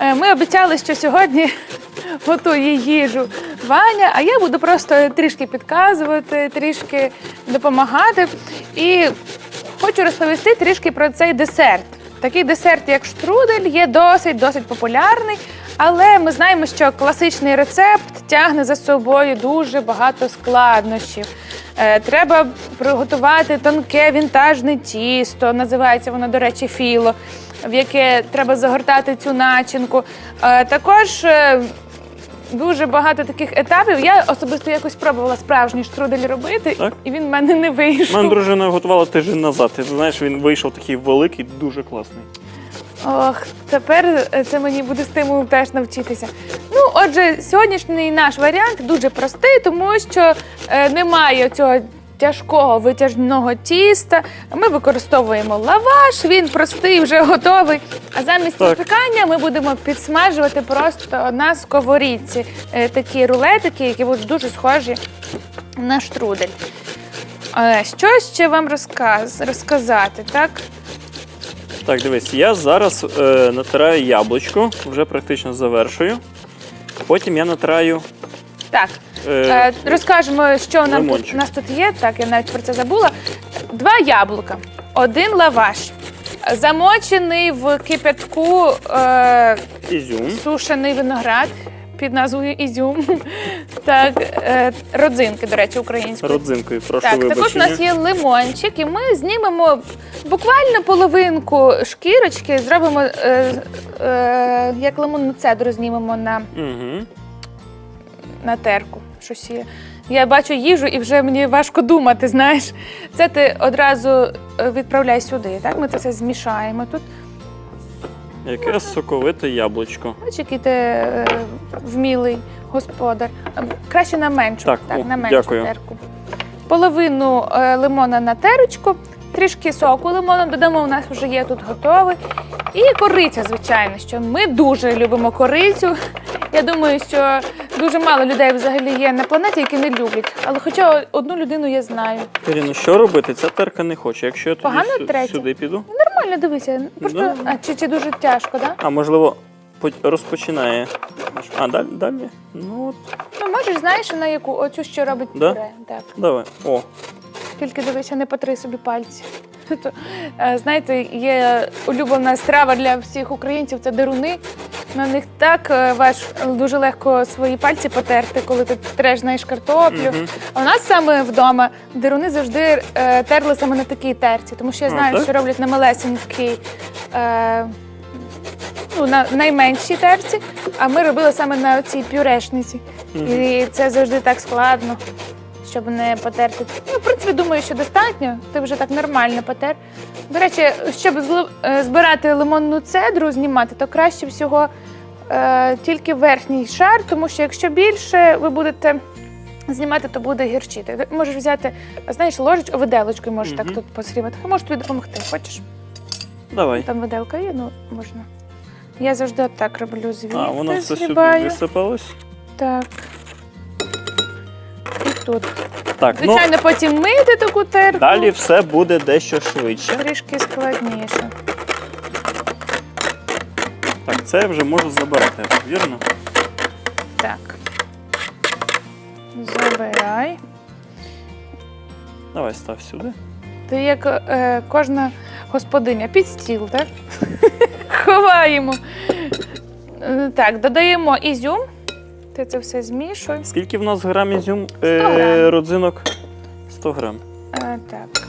Е, Ми обіцяли, що сьогодні готує їжу Ваня, а я буду просто трішки підказувати, трішки допомагати. І хочу розповісти трішки про цей десерт. Такий десерт, як штрудель, є досить досить популярний, але ми знаємо, що класичний рецепт тягне за собою дуже багато складнощів. Е, Треба приготувати тонке вінтажне тісто, називається воно, до речі, філо, в яке треба загортати цю начинку. Е, Також е, дуже багато таких етапів. Я особисто якось пробувала справжній штрудель робити, Так? і він в мене не вийшов. Мене дружина готувала тиждень назад. Ти знаєш, він вийшов такий великий, дуже класний. Ох, тепер е, це мені буде стимул теж навчитися. Ну, отже, сьогоднішній наш варіант дуже простий, тому що е, немає цього тяжкого витяжного тіста. Ми використовуємо лаваш, він простий, вже готовий. А замість Так. випікання ми будемо підсмажувати просто на сковорідці е, такі рулетики, які будуть дуже схожі на штрудель. Е, Що ще вам розказ, розказати, так? Так, дивись, я зараз е, натираю яблучко, вже практично завершую. Потім я натираю. Так, Е, Е, розкажемо, що нам тут, лимончик. у нас тут є. Так, я навіть про це забула. Два яблука, один лаваш, замочений в кипятку е, ізюм. сушений виноград під назвою Ізюм. Так, е, родзинки, до речі, українською. Родзинкою, прошу Так, також у нас є лимончик, і ми знімемо буквально половинку шкірочки, зробимо е, е, як лимонну цедру знімемо на Угу. На терку. Щось є. Я бачу їжу і вже мені важко думати, знаєш. Це ти одразу е, відправляй сюди. Так, ми це все змішаємо тут. Яке соковите яблучко. Бач, який ти е, вмілий господар. Е, Краще на меншу, Так, так, о, на меншу дякую. терку. Половину е, лимона на терочку, трішки соку лимону додамо, у нас вже є тут готовий. І кориця, звичайно, що ми дуже любимо корицю. Я думаю, що дуже мало людей взагалі є на планеті, які не люблять. Але хоча одну людину я знаю. Каріна, що робити? Ця терка не хоче. Якщо я тоді Погано сю- третя? сюди піду. Нормально дивися. Просто Да. а, чи, чи дуже тяжко, так? Да? А можливо, по- розпочинає. А, далі? далі? Ну от, Ну можеш, знаєш, на яку оцю що робить Да? пюре. Так. давай. О, Тільки дивися, не потри собі пальці. То, е, знаєте, є улюблена страва для всіх українців це деруни. На них так е, важ дуже легко свої пальці потерти, коли ти треш знаєш картоплю. Мгм. А у нас саме вдома деруни завжди е, терли саме на такій терці, тому що я А, знаю, так? що роблять на малесенькій. Е, Ну, на найменшій терці, а ми робили саме на цій пюрешниці. І це завжди так складно, щоб не потерти. Ну, в принципі, думаю, що достатньо. Ти вже так нормально потер. До речі, щоб зли- е, збирати лимонну цедру, знімати, то краще всього е, тільки верхній шар, тому що якщо більше ви будете знімати, то буде гірчити. Ти Можеш взяти, знаєш, ложечку, виделочкою можеш так Мгм. тут посрібати. А можу тобі допомогти. Хочеш? давай. Там виделка є, ну можна. Я завжди так роблю звідти. А, воно все сюди згрібаю. висипалось. Так. Тут. Так, ну Звичайно, потім мити таку терку. далі все буде дещо швидше. Трішки складніше. Так, це я вже можу забирати, вірно? Так. Забирай. Давай став сюди. Ти як е, кожна господиня під стіл, так? Ховаємо. Е, Так, додаємо ізюм. Ти це все змішуй. Скільки в нас грам ізюм 100 е, грам. родзинок? 100 грам. Е, так.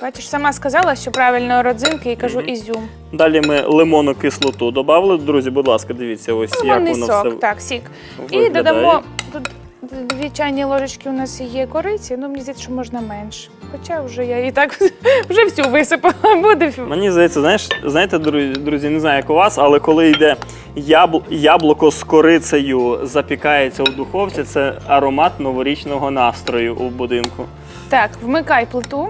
Бачиш, сама сказала, що правильно родзинки і кажу Мгм. ізюм. Далі ми лимонну кислоту додали. Друзі, будь ласка, дивіться, ось як Лимонний воно сок, все так, сік. І додамо тут дві чайні ложечки у нас є кориці, ну мені здається, що можна менше. Хоча вже я і так вже всю висипала. Буде. Мені здається, знаєш, знаєте, друзі, друзі, не знаю, як у вас, але коли йде ябл... яблуко з корицею, запікається у духовці, це аромат новорічного настрою у будинку. Так, вмикай плиту.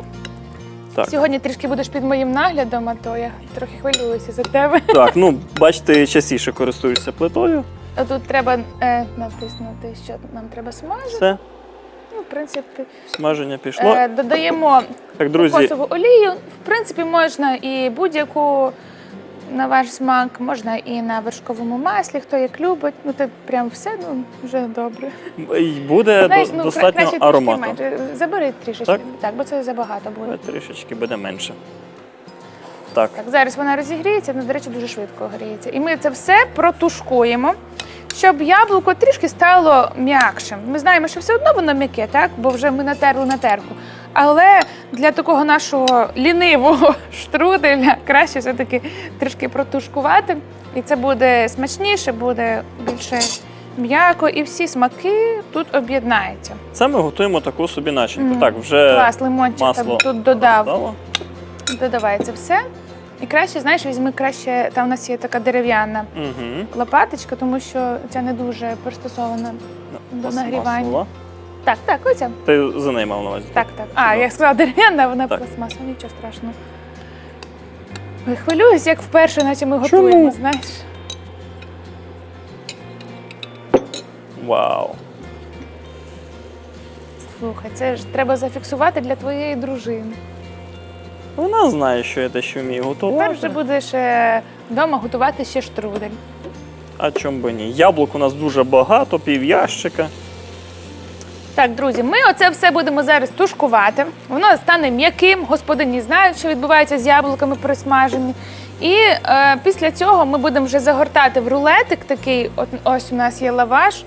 Так. Сьогодні трішки будеш під моїм наглядом, а то я трохи хвилююся за тебе. Так, ну бачите, частіше користуюся плитою. А Тут треба е, натиснути, що нам треба смажити. Все, Ну, в принципі, смаження пішло. е, додаємо Так, друзі, кокосову олію. В принципі, можна і будь-яку на ваш смак, можна і на вершковому маслі, хто як любить. Ну, це прям все ну, вже добре. І Буде Знаєш, до- ну, кра- достатньо краще трішки аромату. менше. Забери трішечки, Так? так? бо це забагато буде. Трішечки буде менше. Так. Так, зараз вона розігріється, ну, до речі, дуже швидко гріється. І ми це все протушкуємо, щоб яблуко трішки стало м'якшим. Ми знаємо, що все одно воно м'яке, так? Бо вже ми натерли на терку. Але для такого нашого лінивого штруделя краще все-таки трішки протушкувати. І це буде смачніше, буде більше м'яко, і всі смаки тут об'єднаються. Це ми готуємо таку собі начинку. Мгм. Так, вже Клас, лимончик масло тут додав. стало. Додавай це все. І краще, знаєш, візьми краще, там у нас є така дерев'яна Угу. лопаточка, тому що ця не дуже пристосована до нагрівання. Так, так, оця. Ти за неї мав на увазі? Так, так. А, я сказала дерев'яна, вона Так. пластмасова, нічого страшного. Ой, хвилююсь, як вперше, наче ми Чому? готуємо, знаєш. Вау. Слухай, це ж треба зафіксувати для твоєї дружини. Вона знає, що я те, що вмію готувати. Тепер вже будеш е, вдома готувати ще штрудель. А чом би ні? Яблук у нас дуже багато, пів ящика. Так, друзі, ми оце все будемо зараз тушкувати. Воно стане м'яким. Господині знають, що відбувається з яблуками присмажені. І е, після цього ми будемо вже загортати в рулетик такий. От ось у нас є лаваш.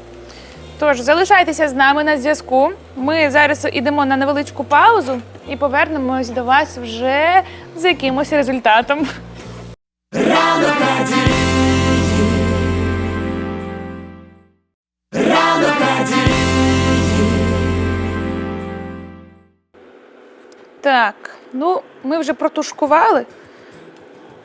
Тож залишайтеся з нами на зв'язку. Ми зараз йдемо на невеличку паузу і повернемось до вас вже з якимось результатом. Так, ну ми вже протушкували.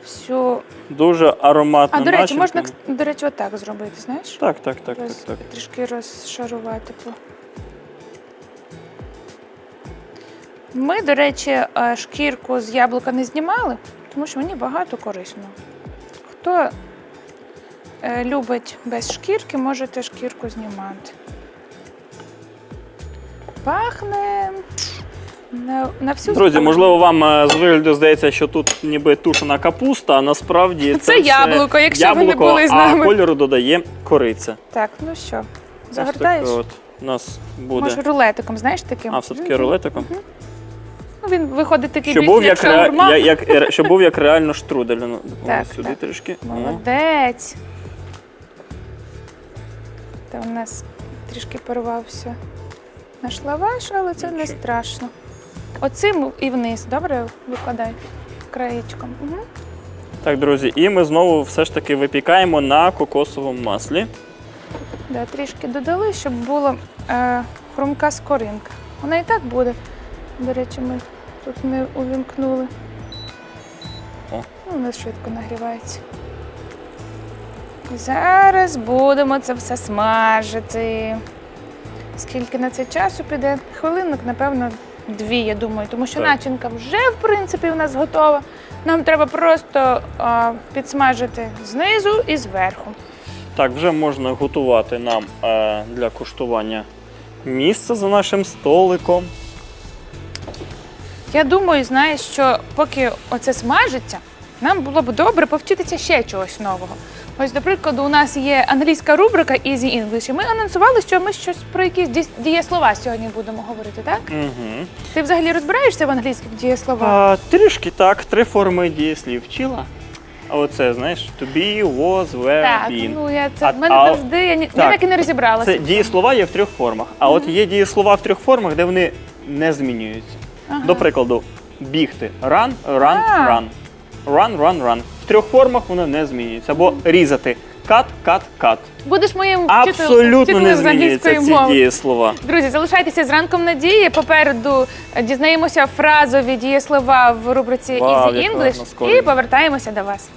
Всю. Дуже ароматна А до речі, можна до речі, отак зробити, знаєш? Так, так, так, так, Роз- так. Трішки розшарувати. по- Ми, до речі, е, шкірку з яблука не знімали, тому що мені багато корисно. Хто е, любить без шкірки, можете шкірку знімати. Пахне на, на всю Друзі, можливо, вам е, з вигляду здається, що тут ніби тушена капуста, а насправді це, Це яблуко, якщо ви не були з а кольору додає кориця. Так, ну що, Ось загортаєш? от у нас буде. Може, рулетиком, знаєш таким? А, все-таки рулетиком. Ну, він виходить такий більш був, як як, ре... як, е, щоб був як реально штрудель. Ну, Так, сюди так. трішки. Молодець. Та у нас трішки порвався наш лаваш, але це не страшно. Оцим і вниз, добре викладай краєчком. Угу. Так, друзі, і ми знову все ж таки випікаємо на кокосовому маслі. Да, трішки додали, щоб була е, хрумка скоринка. Вона і так буде. До речі, ми тут не увімкнули. О. Ну, у швидко нагрівається. Зараз будемо це все смажити. Скільки на це часу піде? Хвилинок, напевно, дві, я думаю, тому що Так. начинка вже, в принципі, у нас готова. Нам треба просто а, підсмажити знизу і зверху. Так, вже можна готувати нам е, для куштування місце за нашим столиком. Я думаю, знаєш, що поки оце смажиться, нам було б добре повчитися ще чогось нового. Ось, до прикладу, у нас є англійська рубрика Easy English, і ми анонсували, що ми щось про якісь діс- дієслова сьогодні будемо говорити, так? Угу. Ти взагалі розбираєшся в англійських дієсловах? А, трішки так, три форми дієслів вчила. А оце, знаєш, to be, was, were, так, been. ну я це А- в мене а- завжди я, ні, я так. так і не розібралася. Це дієслова є в трьох формах. А от є дієслова в трьох формах, де вони не змінюються. До прикладу, бігти. Run, run, А. run. Run, run, run. В трьох формах воно не змінюється. Або різати. Кат, кат, кат. Будеш моїм вчителем, Абсолютно вчителем не з змінюються англійської ці мови. дієслова. Друзі, залишайтеся з ранком надії. Попереду е, дізнаємося фразові дієслова в рубриці Вау, Easy як English скоро. і повертаємося до вас.